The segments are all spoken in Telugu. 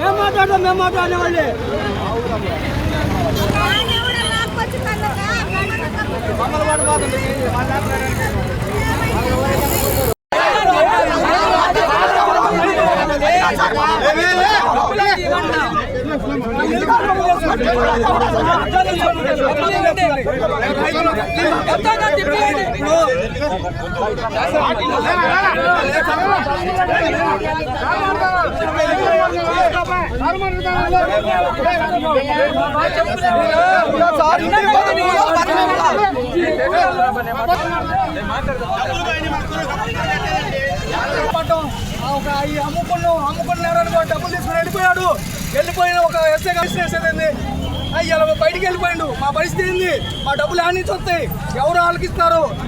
మేము మాట్లాడతాం మేము పడ్డం. ఒక ఈ అమ్ముకున్న అమ్ముకున్నారని డబ్బులు తీసుకుని వెళ్ళిపోయాడు వెళ్ళిపోయిన ఒక ఎస్ఐ చేసేది అయ్యాల బయటికి వెళ్ళిపోయిండు. మా పరిస్థితి ఏంది? మా డబ్బులు ఆడ నుంచి వస్తాయి? ఎవరు వాళ్ళకి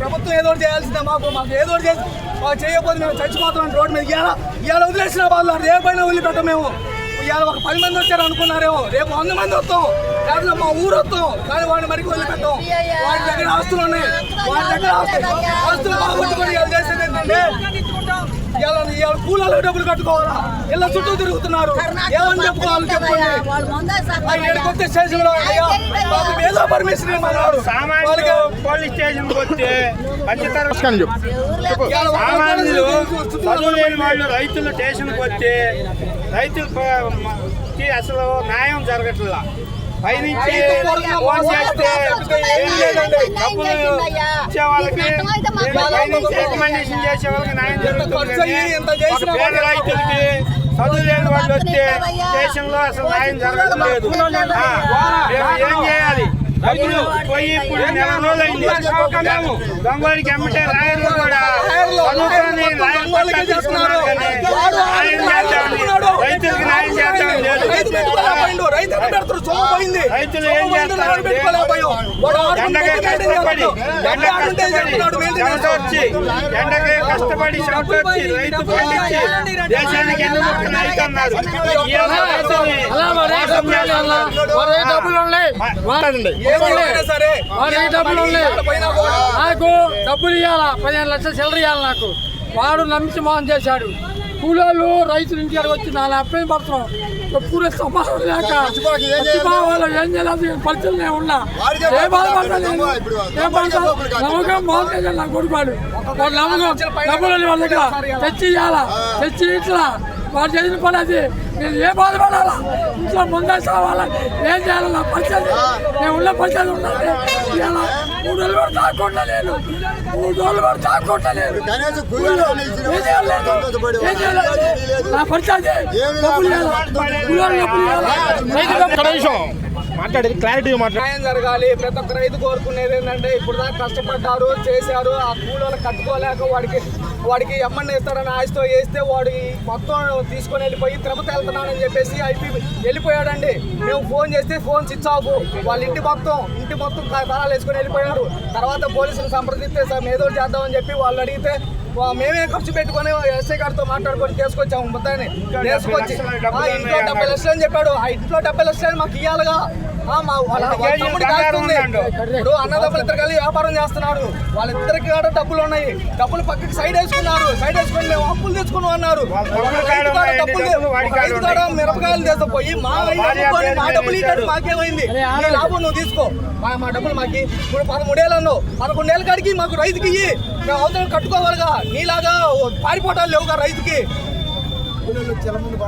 ప్రభుత్వం ఏదో చేయాల్సిందే మాకు. మాకు ఏదో చేసి మాకు చేయకపోతే మేము చచ్చిపోతున్నాం రోడ్డు మీద. ఇవాళ ఇవాళ వదిలేసిన వాళ్ళు రేపైనా వదిలిపెట్టం మేము. ఇవాళ ఒక పది మంది వచ్చారు అనుకున్నారేమో. రేపు వంద మంది వస్తాం. లేకపోతే మా ఊరు వస్తాం. కానీ వాడిని మరికి వదిలిపెట్టాం. వాడి దగ్గర ఆస్తులు ఉన్నాయి. వాడి దగ్గర ఆస్తులు ఆస్తులు బాగుంటుంది ఇవాళ చేసేది ఏంటంటే కూలాలకు డబ్బులు కట్టుకోవాలా? ఇలా చుట్టూ తిరుగుతున్నారు. ఏమని చెప్పుకోవాలి చెప్పండి. ఆ ఏడుకొస్తే స్టేషన్లో ఏదో పర్మిషన్ ఇవ్వమన్నారు. వాళ్ళకి పోలీస్ స్టేషన్ వస్తే సామాన్యులు చుట్టూ చదువు లేని వాళ్ళు. రైతులు స్టేషన్కి వస్తే రైతులకి అసలు న్యాయం జరగట్లా. పైనుంచి ఫోన్ చేస్తే ఏం లేదండి. డబ్బులు ఇచ్చే వాళ్ళకి పైనుంచి రికమెండేషన్ చేసే వాళ్ళకి న్యాయం జరుగుతుంది ఒక పేద రైతులకి చదువు లేని వాళ్ళు వస్తే స్టేషన్లో అసలు న్యాయం జరగట్లేదు ఆ, మేము ఏం చేయాలి? డబ్బులు పోయి ఇప్పుడు నెల రోజులైంది. దొంగడికి ఎమ్మటే రాయర్లు కూడా చదువుకొని లాయర్ పట్టాలు తీసుకున్నారు కానీ న్యాయం చేద్దామని రైతులకి న్యాయం చేద్దామని లేదు. రైతులు ఏం చేస్తారు? ఎండకే కష్టపడి. ఎండ కష్టపడి మెయింటైన్ చెమట వచ్చి ఎండకే కష్టపడి చెమట వచ్చి రైతు పండించి దేశానికి రైతుని. డబ్బులు ఉన్నాయి ఏమైనా సరే డబ్బులు నాకు డబ్బులు ఇవ్వాలా పదిహేను లక్షలు చిల్లర ఇవ్వాలి నాకు? వాడు నమ్మించి మోసం చేశాడు. కూలోళ్ళు రైతులు ఇంటికి వచ్చి నాలుగు అబ్బాయి పడుతున్నాం ఎప్పుడు సమాధానం లేక వాళ్ళు ఏం చేయాలి? నేను ఉన్నా. ఏ బాధపడతా నేను? ఏ బాధ నమ్మకం మోసం చేశాడు నా కొడుకువాడు వాడు. నమ్మకం డబ్బులు వాళ్ళ దగ్గర తెచ్చి ఇవ్వాలా తెచ్చి ఇట్లా? వాడు చేసిన పని అది. నేను ఏ బాధపడాలా? ఇంట్లో ముందే సావాలా? ఏం చేయాలి? నా పరిస్థితి. నేను ఉన్న పరిస్థితి ఉన్నది ఇలా మూడు రోజులు కూడా తాకుండా నేను మూడు రోజులు కూడా తాకుండా నేను నా పరిస్థితి. డబ్బులు మాట్లాడేది క్లారిటీ జరగాలి. ప్రతి ఒక్క రైతు కోరుకునేది ఏంటంటే ఇప్పుడు దాకా కష్టపడ్డారు చేశారు ఆ కూలీలు కట్టుకోలేక వాడికి వాడికి ఎమ్మని ఇస్తారని ఆశతో వేస్తే వాడు మొత్తం తీసుకొని వెళ్ళిపోయి తిరుపతి వెళ్తున్నానని చెప్పేసి అయిపోయి వెళ్ళిపోయాడండి. మేము ఫోన్ చేస్తే ఫోన్ స్విచ్ ఆఫ్ వాళ్ళ ఇంటి మొత్తం ఇంటి మొత్తం తా- తాళాలు వేసుకొని వెళ్ళిపోయారు తర్వాత పోలీసులు సంప్రదిస్తే సార్ ఏదో ఒకటి చేద్దామని చెప్పి వాళ్ళు అడిగితే మేమే ఖర్చు పెట్టుకొని ఎస్ఐ గారితో మాట్లాడుకొని తీసుకొచ్చాము ముద్దాన్ని తీసుకొచ్చి ఇంట్లో డెబ్బై లక్షలు అని చెప్పాడు. ఆ ఇంట్లో డెబ్బై లక్షలు మాకు ఇవ్వాలిగా ఇప్పుడు అన్నదమ్ములు ఇద్దరు కలిసి వ్యాపారం చేస్తున్నారు. వాళ్ళిద్దరికి కూడా డబ్బులు ఉన్నాయి. డబ్బులు పక్కకి సైడ్ వేసుకున్నారు. సైడ్ వేసుకొని మేము అప్పులు తెచ్చుకున్నాం అన్నారు. మిరపకాయలు తీసుకుపోయి మా మా డబ్బులు ఇచ్చాడు. మాకేమైంది? నీ లాభం నువ్వు తీసుకో. మా మా డబ్బులు మాకి ఇప్పుడు పదమూడేళ్ళు అన్నావు. పదకొండేళ్ళ కాడికి మాకు రైతుకి ఇయ్యి. మేము అవతల కట్టుకోవాలిగా. నీలాగా ఓ పారిపోవటాలు లేవుగా రైతుకి.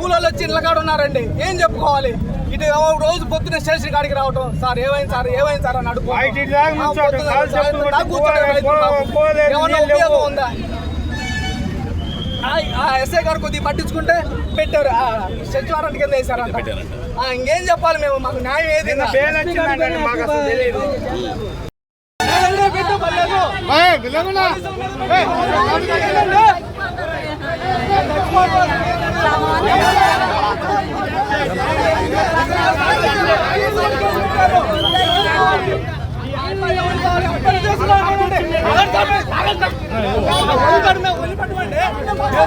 కూలోళ్ళు వచ్చి ఇళ్ళ కాడ ఉన్నారండి. ఏం చెప్పుకోవాలి? ఇటు ఏమో రోజు పొద్దున్న స్టేషన్ కాడికి రావటం సార్ ఏమైంది సార్ ఏమైంది సార్ అని అడుగు బయట ఇటు దాకా కూర్చోవటం, కాలు చెప్పులు పట్టుకు పోలే- పోలేదు, ఏమన్నా నీళ్ళు లేవు. ఉపయోగం ఉందా ఎస్ఐ గారు కొద్దిగా పట్టించుకుంటే పెట్టారు ఆ సెట్ వారెంట్ కింద ఆ, ఇంకేం చెప్పాలి మేము మాకు న్యాయం ఏది నిన్న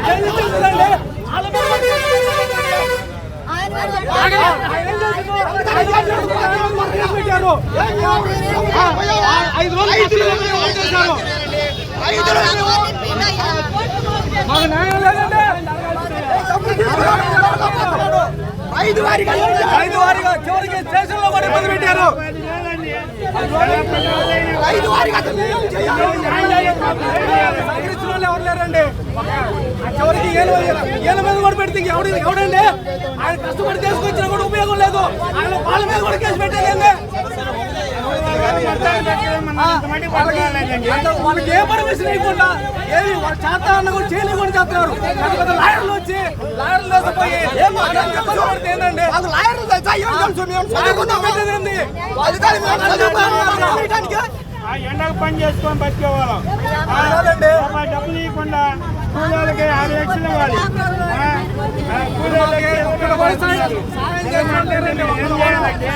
బెయిల్ వచ్చిందంటే ఐదు రోజులు మాకు న్యాయం లేదంటే ఐదు వారిగా చివరికి స్టేషన్లో కూడా ఇబ్బంది పెట్టారు. ఐదు వారిగా సహకరించిన వాళ్ళు ఎవరు లేరండి? చివరికి ఏల మీద కూడా పెడితే ఎవడు ఎవడండి? ఆయన కష్టపడి తీసుకొచ్చినా కూడా ఉపయోగం లేదు. ఆయన వాళ్ళ మీద కూడా కేసు పెట్టేదండి వాళ్ళకి ఏ పర్మిషన్ ఇవ్వకుండా ఏమి వాళ్ళ చేత అన్న కూడా చేయలేకుండా చేస్తున్నారు పెద్ద పెద్ద లాయర్లు వచ్చి లాయర్లు లేకపోయి ఏంటండి అది లాయర్లు తెలుసా ఏం మేము చదువుకున్నాం ఆ ఎండకు పని చేసుకొని బతికేవాళ్ళం డబ్బులు ఇవ్వకుండా కూలీలకి ఆరు లక్షలు ఇవ్వాలి ఆ, ఆ, కూలీలకి ఒక్క పని సాయం- సాయం చేయమంటారండి. ఏం చేయాలంటే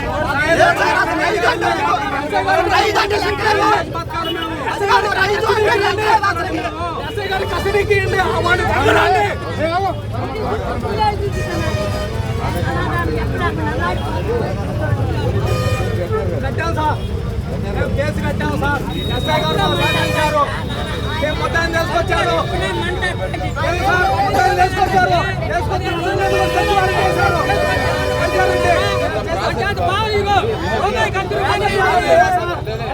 ఎస్ఐ గారి కస్టడీకి ఇవ్వండి. ఆ వాడిని పట్టుకురండి. కట్టాం సార్ మేము కేసు కట్టాం సార్. ఎస్ఐ గారు మేము మొత్తాన్ని తీసుకొచ్చారు. మొత్తాన్ని తీసుకొచ్చారు. తీసుకొచ్చి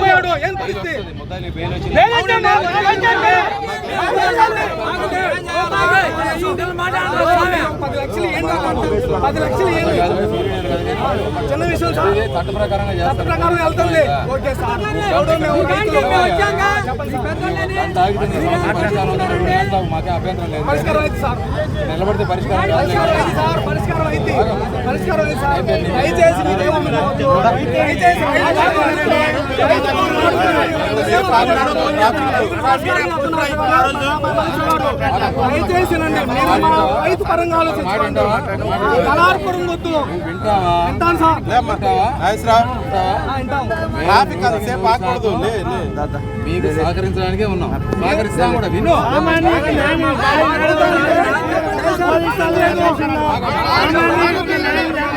వెళ్ళిపోయాడు. ఏం పరిస్థితి? బెయిల్ వచ్చండి. పది లక్షలు ఏంటి నాకు? పది లక్షలు ఏంటి? చిన్న విషయం సార్ చట్ట ప్రకారంగా చట్ట చేస్తారు ప్రకారం వెళ్తుంది ఓకే సార్ ఎవడో మేము రైతులు చెప్పండి సార్. దాని తాగితే నీ సమస్య పరిష్కారం అవుతుంది. రెండు గంటలకు మాకే అభ్యంతరం లేదు పరిష్కారం అయితే సార్ నిలబడితే పరిష్కారం. పరిష్కారం అయింది సార్ పరిష్కారం అయింది పరిష్కారం అయింది సార్ దయచేసి మీరేమనుకోవద్దు. దయచేసి దయచేసినండి మేము మా రైతు పరంగా ఆలోచించండి కళార్పురం వద్దు. వింటావా? వింటాను సార్. వింటావా? ఆ, వింటాం ట్రాఫిక్ అంతసేపు ఆగకూడదు. లే లే. దాదా మీకు సహకరించడానికే ఉన్నాం. సహకరిస్తాం కూడా. విను. రోడ్డు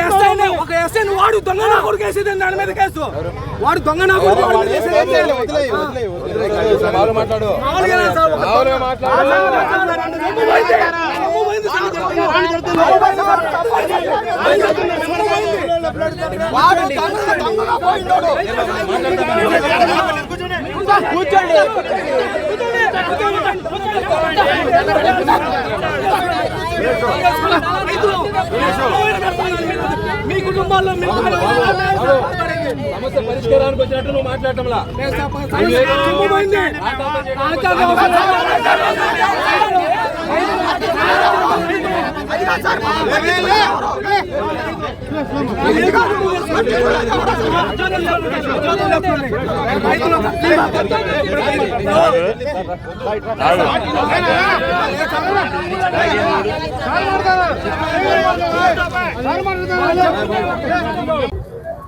మీద ఒక ఎస్ఐ వాడు దొంగ నా కొడుకు వేసేది దాని మీద కేసు వాడు దొంగ నా కొడుకు వాడి పోయిండోడు. మీ కుటుంబాల్లో సమస్య పరిష్కారానికి వచ్చినట్టు నువ్వు మాట్లాడటంలా?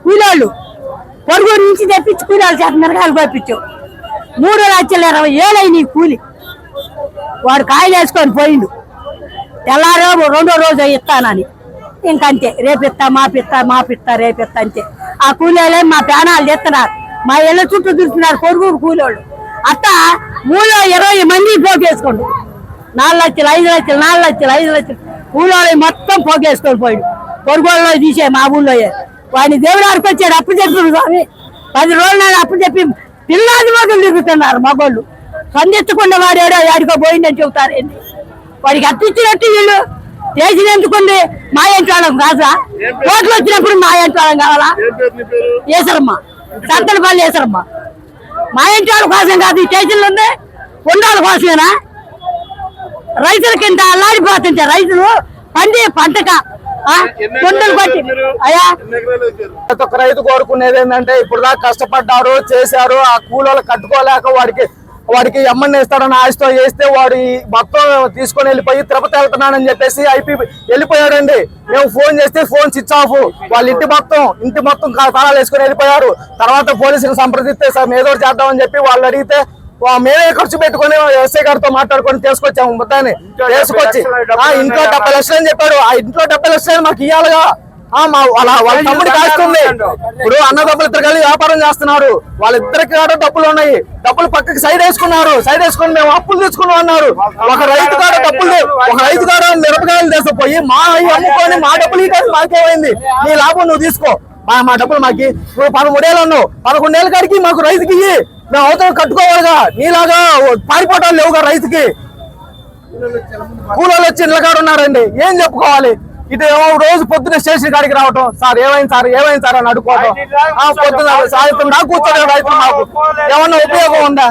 కూలోళ్ళు పొరుగురు నుంచి తెప్పించి కూలీలు చేత మిరగాయలు పంపించు మూడు లక్షల ఇరవై ఏళ్ళై నీ కూలి. వాడు కాయలు వేసుకొని పోయిండు. తెల్లారో రెండో రోజు ఇస్తానని. ఇంకంతే రేపిస్తా మాపిస్తా మాపిస్తా రేపిస్తా అంతే. ఆ కూలీలే మా ప్రాణాలు తెస్తున్నారు. మా ఇళ్ళ చుట్టూ తిరుగుతున్నారు పొరుగు కూలోళ్ళు. అట్టా ఊళ్ళో ఇరవై మంది పోగేసుకోండు. నాలుగు లక్షలు ఐదు లక్షలు నాలుగు లక్షలు ఐదు లక్షలు. కూలోళ్ళు మొత్తం పోగేసుకొని పోయాడు. పొరుగులో తీసే మా ఊళ్ళో వాడిని దేవుడు ఆడికి వచ్చాడు అప్పు చెప్తున్నాడు స్వామి. పది రోజులు నాడు అప్పు చెప్పి పిల్లాది మొదలు తిరుగుతున్నారు మగోళ్ళు. సంధించకుండా వాడేడో ఆడికో పోయిందని చెబుతారు వాడికి అప్పిచ్చినట్టు వీళ్ళు చేసినందుకుంది మా ఇంటి వాళ్ళం కాదా ఓట్లు వచ్చినప్పుడు మా ఇంటి వాళ్ళం కావాలా? ఏసరమ్మ. సంతలపల్లి ఏసరమ్మ. మా ఇంటి వాళ్ళ కోసం కాదు ఈ స్టేషన్లో ఉంది. ఉండాల కోసమేనా? రైతుల కింద అల్లాడిపోతుంటే రైతులు పండి పంటక కొట్టి అయ్యా. ప్రతి ఒక్క రైతు కోరుకునేది ఏంటంటే ఇప్పుడు దాకా కష్టపడ్డారు చేశారు ఆ కూలీలు కట్టుకోలేక వాడికి వాడికి ఎమ్మని ఇస్తాడని ఆశతో వేస్తే వాడు ఈ మొత్తం తీసుకొని వెళ్ళిపోయి తిరుపతి వెళ్తున్నానని చెప్పేసి ఐపీ వెళ్ళిపోయాడండి. మేము ఫోన్ చేస్తే ఫోన్ స్విచ్ ఆఫ్. వాళ్ళ ఇంటి మొత్తం ఇంటి మొత్తం తాళాలు వేసుకొని వెళ్ళిపోయారు. తర్వాత పోలీసులు సంప్రదిస్తే సార్ ఏదో చేద్దామని చెప్పి వాళ్ళు అడిగితే మేమే ఖర్చు పెట్టుకొని ఎస్ఐ గారితో మాట్లాడుకొని తీసుకొచ్చాము ముద్దాన్ని తీసుకొచ్చి ఆ ఇంట్లో డెబ్బై లక్షలు అని చెప్పాడు. ఆ ఇంట్లో డెబ్బై లక్షలు మాకు ఇవ్వాలిగా వాళ్ళ వాళ్ళ తమ్ముడు కాస్తుంది ఇప్పుడు అన్నదమ్ములు ఇద్దరు కలిసి వ్యాపారం చేస్తున్నారు. వాళ్ళిద్దరికి కాడ డబ్బులు ఉన్నాయి. డబ్బులు పక్కకి సైడ్ వేసుకున్నారు. సైడ్ వేసుకుని మేము అప్పులు తెచ్చుకున్నాం అన్నారు. ఒక రైతు కాడ డబ్బులు ఒక రైతు కాడ మిరపకాయలు తీసుకుపోయి మా అవి అమ్ముకొని మా డబ్బులు ఈ మాకేమైంది నీ లాభం నువ్వు తీసుకో. మా మా డబ్బులు మాకి. నువ్వు పదమూడేళ్ళు ఉన్నావు పదకొండేళ్ళ కాడికి మాకు రైతుకి మేము అవతల కట్టుకోవాలిగా. నీలాగా పారిపోవటాలు లేవుగా రైతుకి. కూలోళ్ళు వచ్చి ఇళ్ళ కాడ ఉన్నారండి. ఏం చెప్పుకోవాలి? ఇటు ఏమో రోజు పొద్దున్న స్టేషన్ కాడికి రావటం. సార్ ఏమైంది సార్? ఏమైంది సార్? అని అడుకోవటం ఆ పొద్దున సాయంత్రం దాకా కూర్చోడం రైతులు మాకు. ఏమన్నా ఉపయోగం ఉందా?